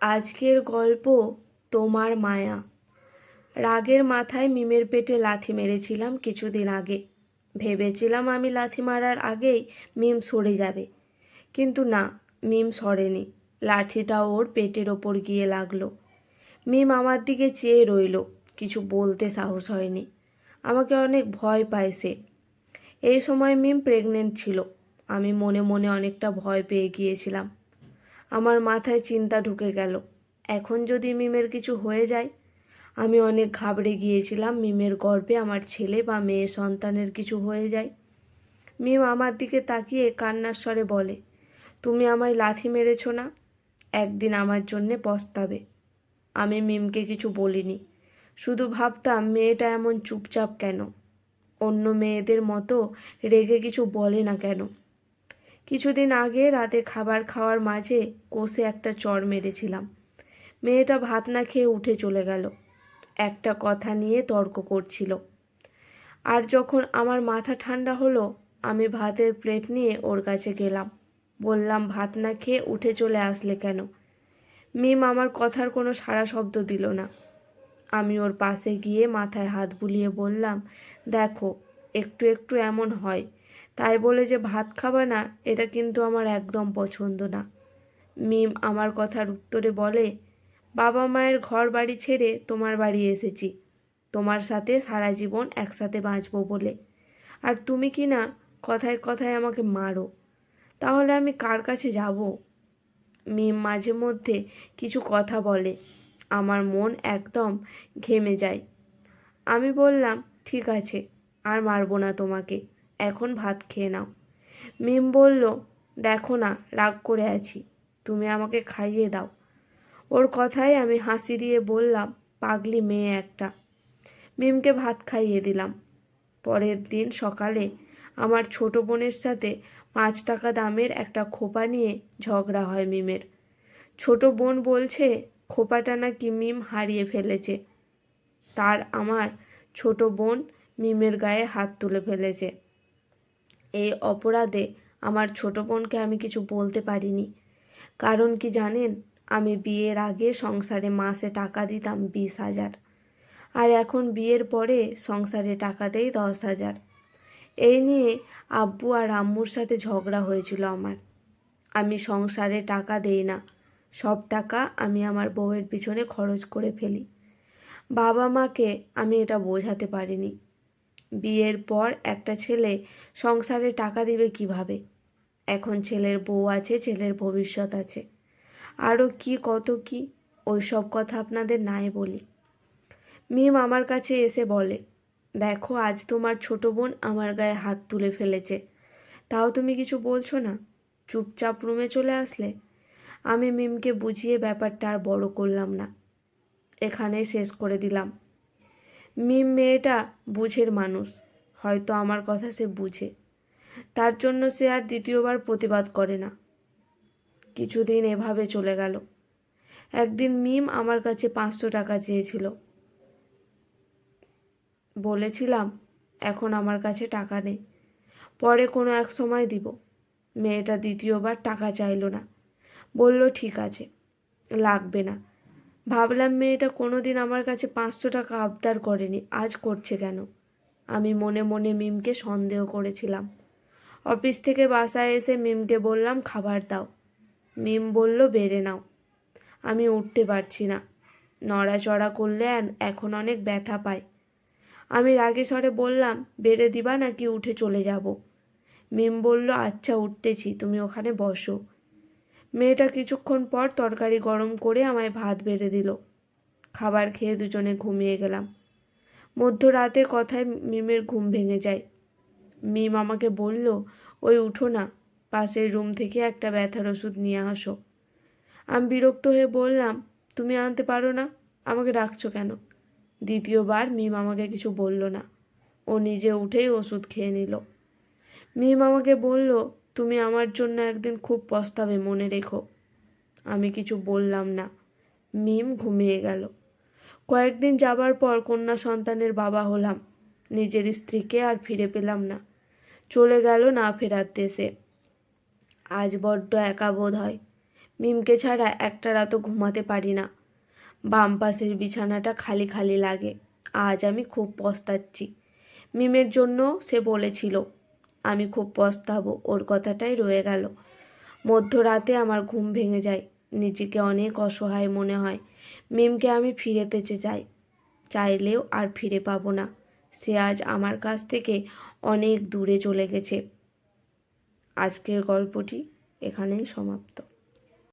আজকের গল্প তোমার মায়া। রাগের মাথায় মিমের পেটে লাথি মেরেছিলাম কিছুদিন আগে। ভেবেছিলাম আমি লাথি মারার আগেই মিম সরে যাবে। কিন্তু না, মিম সরেনি। লাঠিটা ওর পেটের ওপর গিয়ে লাগল। মিম আমার দিকে চেয়ে রইল, কিছু বলতে সাহস হয়নি। আমাকে অনেক ভয় পায় সে। এই সময় মিম প্রেগনেন্ট ছিল। আমি মনে মনে অনেকটা ভয় পেয়ে গিয়েছিলাম। আমার মাথায় চিন্তা ঢুকে গেল। এখন যদি মিমের কিছু হয়ে যায়? আমি অনেক ঘাবড়ে গিয়েছিলাম মিমের গর্ভে আমার ছেলে বা মেয়ে সন্তানের কিছু হয়ে যায়। মিম আমার দিকে তাকিয়ে কান্নার স্বরে বলে, তুমি আমায় লাথি মেরেছ না? একদিন আমার জন্যে পস্তাবে। আমি মিমকে কিছু বলিনি। শুধু ভাবতাম মেয়েটা এমন চুপচাপ কেন? অন্য মেয়েদের মতো রেগে কিছু বলে না কেন? কিছুদিন আগে রাতে খাবার খাওয়ার মাঝে কষে একটা চর মেরেছিলাম। মেয়েটা ভাত না খেয়ে উঠে চলে গেল। একটা কথা নিয়ে তর্ক করছিল। আর যখন আমার মাথা ঠান্ডা হলো, আমি ভাতের প্লেট নিয়ে ওর কাছে গেলাম। বললাম, ভাত না খেয়ে উঠে চলে আসলে কেন? মিম আমার কথার কোনো সারা শব্দ দিল না। আমি ওর পাশে গিয়ে মাথায় হাত বুলিয়ে বললাম, দেখো, একটু একটু এমন হয়। তাই বলে যে ভাত খাবা না, এটা কিন্তু আমার একদম পছন্দ না। মিম আমার কথার উত্তরে বলে, বাবা মায়ের ঘর বাড়ি ছেড়ে তোমার বাড়ি এসেছি। তোমার সাথে সারা জীবন একসাথে বাঁচবো বলে। আর তুমি কি না কথায় কথায় আমাকে মারো? তাহলে আমি কার কাছে যাব? মিম মাঝে মধ্যে কিছু কথা বলে। আমার মন একদম ঘেমে যায়। আমি বললাম, ঠিক আছে, আর মারবো না তোমাকে। এখন ভাত খেয়ে নাও। মিম বলল, দেখো না, রাগ করে আছি, তুমি আমাকে খাইয়ে দাও। ওর কথায় আমি হাসি দিয়ে বললাম, পাগলি মেয়ে একটা। মিমকে ভাত খাইয়ে দিলাম। পরের দিন সকালে আমার ছোট বোনের সাথে পাঁচ টাকা দামের একটা খোপা নিয়ে ঝগড়া হয় মিমের। ছোট বোন বলছে, খোপাটা নাকি মিম হারিয়ে ফেলেছে। তার আমার ছোট বোন মিমের গায়ে হাত তুলে ফেলেছে। এই অপরাধে আমার ছোট বোনকে আমি কিছু বলতে পারিনি। কারণ কি জানেন, আমি বিয়ের আগে সংসারে মাসে টাকা দিতাম বিশ হাজার। আর এখন বিয়ের পরে সংসারে টাকা দেই দশ হাজার। এই নিয়ে আব্বু আর আম্মুর সাথে ঝগড়া হয়েছিল আমার। আমি সংসারে টাকা দেই না। সব টাকা আমি আমার বউয়ের পিছনে খরচ করে ফেলি। বাবা মাকে আমি এটা বোঝাতে পারিনি। বিয়ের পর একটা ছেলে সংসারে টাকা দিবে কীভাবে? এখন ছেলের বউ আছে, ছেলের ভবিষ্যৎ আছে। আরও কি, কত কি ওই সব কথা আপনাদের নাই বলি। মিম আমার কাছে এসে বলে, দেখো, আজ তোমার ছোট বোন আমার গায়ে হাত তুলে ফেলেছে। তাও তুমি কিছু বলছো না? চুপচাপ রুমে চলে আসলে? আমি মিমকে বুঝিয়ে ব্যাপারটা আর বড় করলাম না। এখানেই শেষ করে দিলাম। মিম মেয়েটা বুঝের মানুষ, হয়তো আমার কথা সে বুঝে। তার জন্য সে আর দ্বিতীয়বার প্রতিবাদ করে না। কিছুদিন এভাবে চলে গেল। একদিন মিম আমার কাছে পাঁচশো টাকা চেয়েছিল। বলেছিলাম, এখন আমার কাছে টাকা নেই। পরে কোনো এক সময় দিব। মেয়েটা দ্বিতীয়বার টাকা চাইলো না। বলল, ঠিক আছে, লাগবে না। ভাবলাম মেয়েটা কোনো দিন আমার কাছে পাঁচশো টাকা আবদার করেনি। আজ করছে কেন? আমি মনে মনে মিমকে সন্দেহ করেছিলাম। অফিস থেকে বাসায় এসে মিমকে বললাম, খাবার দাও। মিম বলল, বেড়ে নাও। আমি উঠতে পারছি না। নড়াচড়া করলে এখন অনেক ব্যথা পাই আমি রাগে স্বরে বললাম, বেড়ে দিবা নাকি উঠে চলে যাব? মিম বলল আচ্ছা উঠতেছি। তুমি ওখানে বসো। মেয়েটা কিছুক্ষণ পর তরকারি গরম করে আমায় ভাত বেড়ে দিল। খাবার খেয়ে দুজনে ঘুমিয়ে গেলাম। মধ্যরাতে কথায় মিমের ঘুম ভেঙে যায়। মিম আমাকে বলল, ওই উঠো না, পাশের রুম থেকে একটা ব্যথার ওষুধ নিয়ে আসো। আমি বিরক্ত হয়ে বললাম, তুমি আনতে পারো না, আমাকে ডাকছো কেন? দ্বিতীয়বার মিম আমাকে কিছু বলল না। ও নিজে উঠেই ওষুধ খেয়ে নিল। মিম আমাকে বলল তুমি আমার জন্য একদিন খুব পস্তাবে, মনে রেখো। আমি কিছু বললাম না। মিম ঘুমিয়ে গেল। কয়েকদিন যাবার পর কন্যা সন্তানের বাবা হলাম। নিজের স্ত্রীকে আর ফিরে পেলাম না। চলে গেল না ফেরার দেশে। আজ বড্ড একা বোধ হয়। মিমকে ছাড়া একটা রাতও ঘুমাতে পারি না। বাম পাশের বিছানাটা খালি খালি লাগে। আজ আমি খুব পস্তাচ্ছি। মিমের জন্য সে বলেছিল আমি খুব পস্তাবো, ওর কথাটাই রয়ে গেল। মধ্যরাতে আমার ঘুম ভেঙে যায়। নিজেকে অনেক অসহায় মনে হয়। মিমকে আমি ফিরে তেচে চাই। চাইলেও আর ফিরে পাবো না। সে আজ আমার কাছ থেকে অনেক দূরে চলে গেছে। আজকের গল্পটি এখানেই সমাপ্ত।